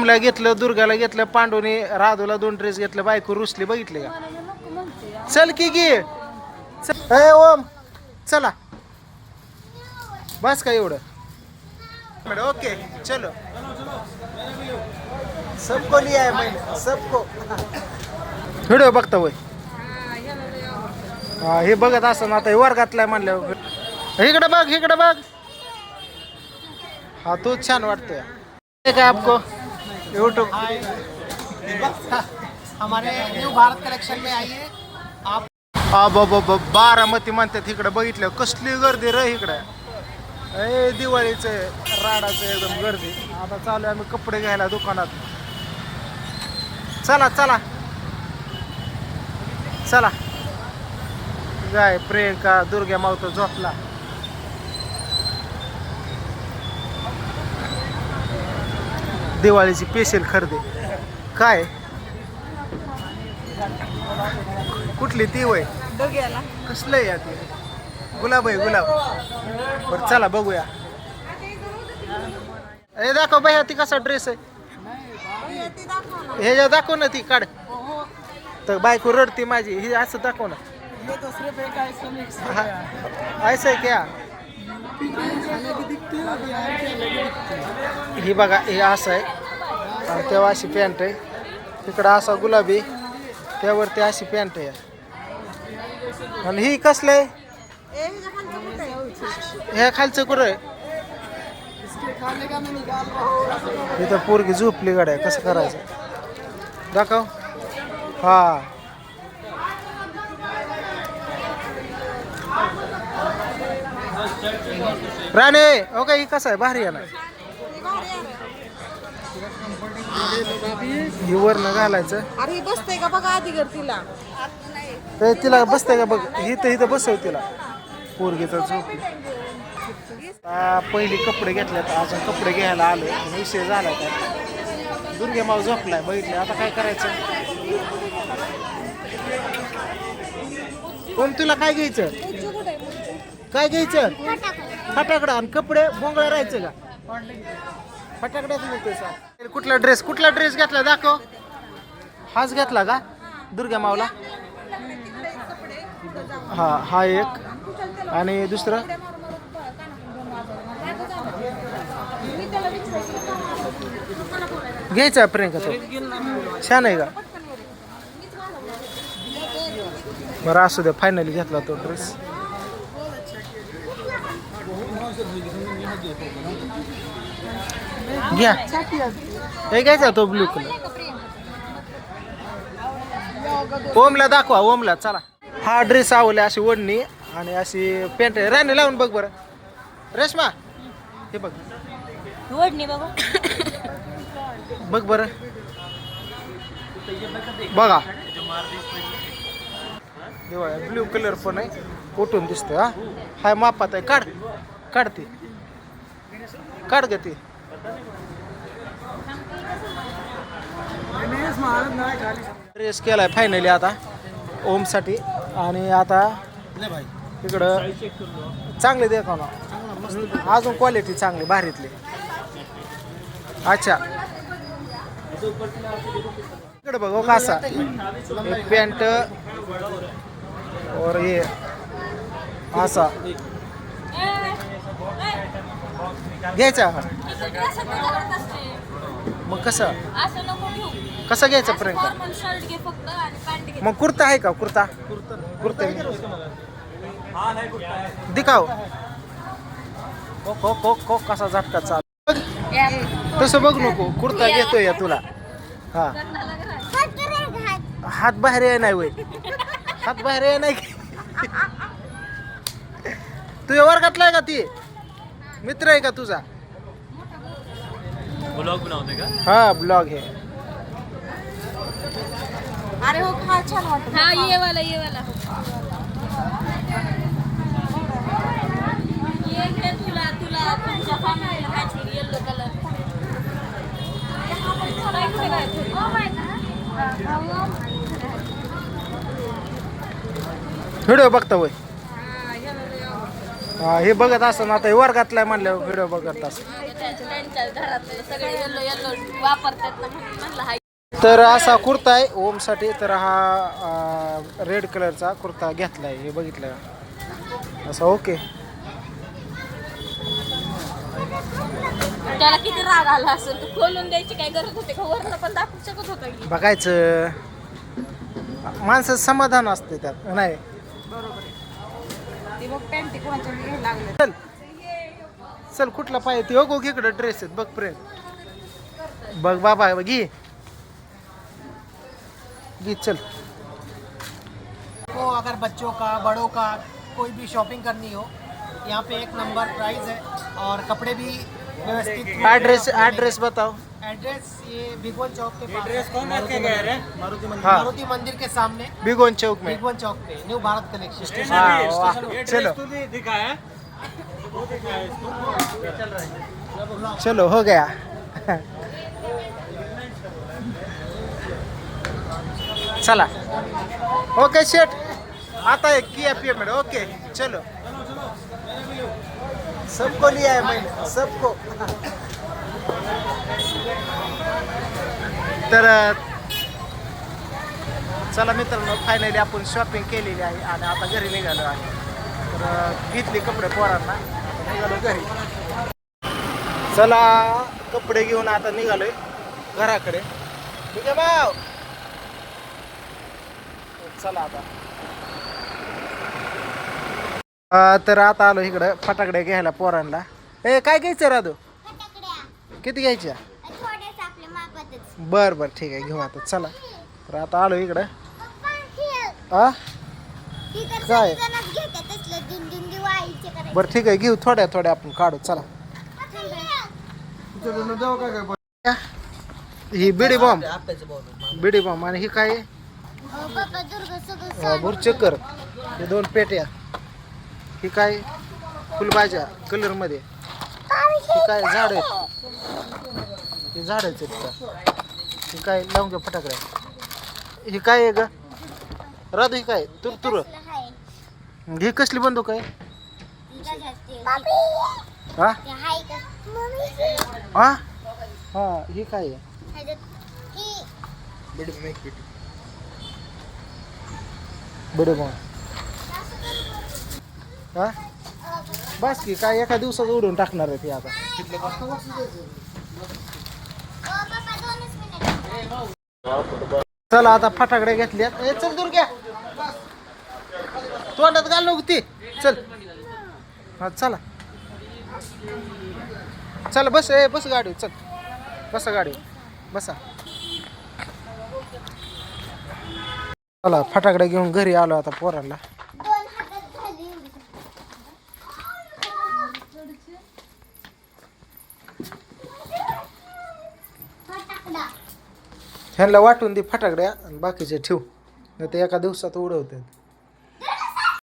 ओमला घेतलं दुर्गाला घेतलं पांडूने राधूला दोन ड्रेस घेतलं बायको रुसली बघितले का? चल की गे. ए ओम. चला. बस का एवढं? ओके. चलो. सबको लिया है मैंने. सबको. व्हिडिओ बघता होय. हा हे बघत असं ना आता हे वर्गातला आहे म्हणल्यावर इकडे बघ इकडे बघ. हा तो छान वाटतोय. काय आपको? यूट्यूब हमारे न्यू भारत कलेक्शन में आइए। आप बाबा बारामती म्हणतात इकडे बघितलं? कसली गर्दी र इकडे? ए दिवाळीचं राडाचं एकदम गर्दी. आता चालू आहे आम्ही कपडे घ्यायला दुकानात. चला चला. चला. गाय प्रियंका दुर्गा मावतो झोपला. दिवाळीची स्पेशल खरेदी. काय? कुठली ती वय? कसलं या ते? गुलाब आहे गुलाब. बरं चला बघूया. हे दाखव बाई ती कसा ड्रेस आहे. हे जे दाखव ना ती काढ. तर बायको रडती माझी हे असं दाखव ना. आहे क्या ही बघा हे असं आहे. आणि तेव्हा अशी पॅन्ट आहे. तिकडं असा गुलाबी त्यावरती अशी पॅन्ट आहे. आणि ही कसलं आहे? ह्या खालचं कुठं आहे? इथं पोरगी झोपली गाड्या कसं करायचं? दाखव. हा. राणे हो का ही कसं आहे? भारी आहे ना? ही वरनं घालायचं. अरे बसते का बघा आधी घर तिला? तर तिला बसतंय का बघ? तर इथं बसव तिला. पोरगी तर झोपली आ, पहिली कपडे घेतल्यात अजून कपडे घ्यायला आलो. विषय झाला काय दुर्गे माव झोपलाय बघितले आता काय करायचं? कोण तुला काय घ्यायचं? काय घ्यायचं? फटाकडा आणि कपडे बोंगळा राहायचं का? फटाकड्याच मिळतोय सर कुठला ड्रेस कुठला ड्रेस घेतला? दाखव. हाच घेतला का? दुर्गा मावला? हा हा एक. आणि दुसरं? घ्यायचा प्रियंका तो. छान आहे का? बरं असू द्या फायनली घेतला तो ड्रेस घ्या. हे घ्यायचा तो ब्लू कलर ओमला दाखवा ओमला चला. हा ड्रेस आवडला अशी ओढणी आणि अशी पॅन्ट राणी लावून बघ बरं. रेश्मा हे बघ. बाबा. बघ बरं. बघा. ब्ल्यू कलर पण आहे. उठून दिसतोय हा. हाय मापात आहे. काढ. काढ ती काढ ग ती. रेस केलाय फायनली आता ओमसाठी आणि आता इकडं चांगले देखा ना. अजून क्वालिटी चांगली भारीतली. अच्छा. इकडे बघ हो कसा एक पॅन्ट और ये. असा. घ्यायचा मग कसं? असं नको घेऊ. कसं घ्यायचं प्रियंका फॉर्मल शर्ट घे फक्त आणि पॅन्ट घे. मग कुर्ता आहे का? कुर्ता? कुर्ता दिखाव को को को को कसा झटका चाल. तसं बघ नको. कुर्ता घेतोय या तुला. हा. हात बाहेर आहे नाही वय. हात बाहेर आहे नाही. तुझ्या वर्गातला आहे का ती? मित्र आहे का तुझा? ब्लॉग बनवते का? हा ब्लॉग हे अरे हो फार छान वाटत. हा ये वाला ये वाला. ये घे तुला तुला तुमच्या फॅमिलीला मॅचिंग येलो कलर व्हिडिओ बघता वय हा बघत असं आता हे वर्गातला आहे म्हणल्यावर व्हिडिओ बघत असं त्यांच्या घरातले सगळे येल्लो येल्लो वापरतात ना म्हणून म्हणलं हाय तर असा कुर्ता आहे ओमसाठी. तर हा रेड कलरचा कुर्ता घेतलाय हे बघितलं? असा ओके त्याला किती राग आला असेल? तू खोलून द्यायची काय गरज होते का? वरनं पण दाखवू शकत होता की. बघायचं. माणसाचं समाधान असते त्यात. नाही. ती चल. चल कुठला पाहिजे ड्रेस आहेत बघ प्रेम बघ बाबा बघ, घे. घे चल. को अगर बच्चों का बड़ों का कोई भी शॉपिंग करनी हो यहाँ पे एक नंबर प्राइस है और कपड़े भी एड्रेस एड्रेस बताओ। एड्रेस ये भिगवन चौक के पास एड्रेस कौन रखे गए मारुति मंदिर। हाँ। मारुति मंदिर के सामने। बिगोन चौक में। भिगवन चौक पे। न्यू भारत कलेक्शन हाँ, वाह, चलो। चलो हो गया। चला ओके शेट आता है किया पेमेंट ओके चलो। सबको लिया है मैंने सबको। तर चला मित्रांनो फायनली आपण शॉपिंग केलेली आहे आणि आता घरी निघालो आहे. तर घेतली घेतले कपडे पोरांना निघालो घरी. चला कपडे घेऊन आता निघालोय घराकडे. ठीक आहे भाव चला आता. अं, तर आता आलो इकडं फटाकडे घ्यायला पोरांना. ए काय घ्यायचं राधू? किती घ्यायच्या? बर बर ठीक आहे घेऊ आता. चला. तर आता आलो इकडं. आ? काय? बरं ठीक आहे घेऊ. थोड्या थोड्या आपण काढू. चला. ही बिडी बॉम्ब. बिडी बॉम्ब. आणि ही काय? आहे? बाबा दुर्गा सगळं अं, हे दोन पेट्या. ही काय फुलभाज्या कलरमध्ये ही काय झाड आहेत? हे झाड आहेत तिथं. ही काय लावून घ्या फटाकड्या ही काय आहे ग? राधू ही काय? तुर तुर. आहे ही कसली बंदूक आहे? हा? का हा? हा ही काय आहे? बडे बॉम्ब हा? बस की काय एका दिवसात उडून टाकणार आहे ती आता. चला आता फटाकडे घेतल्या ए चल दूर घ्या तोंडात घाल नको ती चल. हा चला. चल बस ए बस गाडी चल. बसा गाडी बसा. चला फटाकडे घेऊन घरी आलो आता पोरांना दोन हातात झाली एवढी फटाकडा ह्यांना वाटून दे फटाकड्या आणि बाकीचे ठेव. नाही तर एका दिवसात उडवतात.